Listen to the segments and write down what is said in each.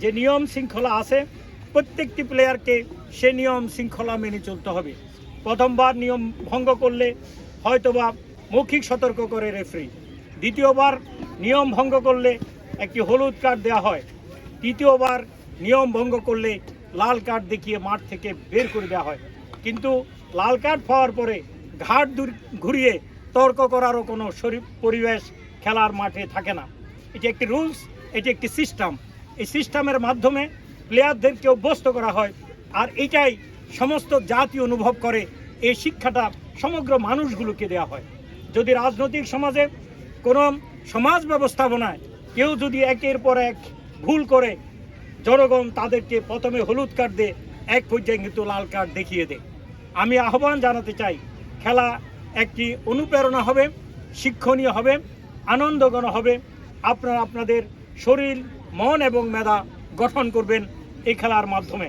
যে নিয়ম শৃঙ্খলা আছে প্রত্যেকটি প্লেয়ারকে সে নিয়ম শৃঙ্খলা মেনে চলতে হবে। প্রথমবার নিয়ম ভঙ্গ করলে হয়তোবা মৌখিক সতর্ক করে রেফারি দ্বিতীয়বার নিয়ম ভঙ্গ করলে একটি হলুদ কার্ড দেওয়া হয়। তৃতীয়বার নিয়ম ভঙ্গ করলে লাল কার্ড দেখিয়ে মাঠ থেকে বের করে দেওয়া হয়। কিন্তু লাল কার্ড পাওয়ার পরে ঘাট ঘুরিয়ে তর্ক করারও কোনো শরীর পরিবেশ খেলার মাঠে থাকে না। এটি একটি রুলস এটি একটি সিস্টেম এই সিস্টেমের মাধ্যমে প্লেয়ারদেরকে অভ্যস্ত করা হয়। আর এটাই সমস্ত জাতি অনুভব করে, এই শিক্ষাটা সমগ্র মানুষগুলোকে দেওয়া হয়। যদি রাজনৈতিক সমাজে কোনো সমাজ ব্যবস্থাপনায় কেউ যদি একের পর এক ভুল করে, জনগণ তাদেরকে প্রথমে হলুদ কার্ড দিয়ে এক পর্যায়ে কিন্তু লাল কার্ড দেখিয়ে দেয়। আমি আহ্বান জানাতে চাই, খেলা একটি অনুপ্রেরণা হবে, শিক্ষণীয় হবে আনন্দঘন হবে। আপনারা আপনাদের শরীর, মন এবং মেধা গঠন করবেন এই খেলার মাধ্যমে।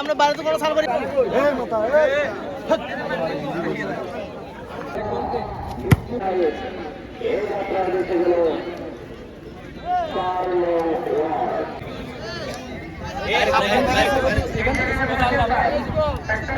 আমরা বাড়িতে কোনো সাল করি এখান থেকে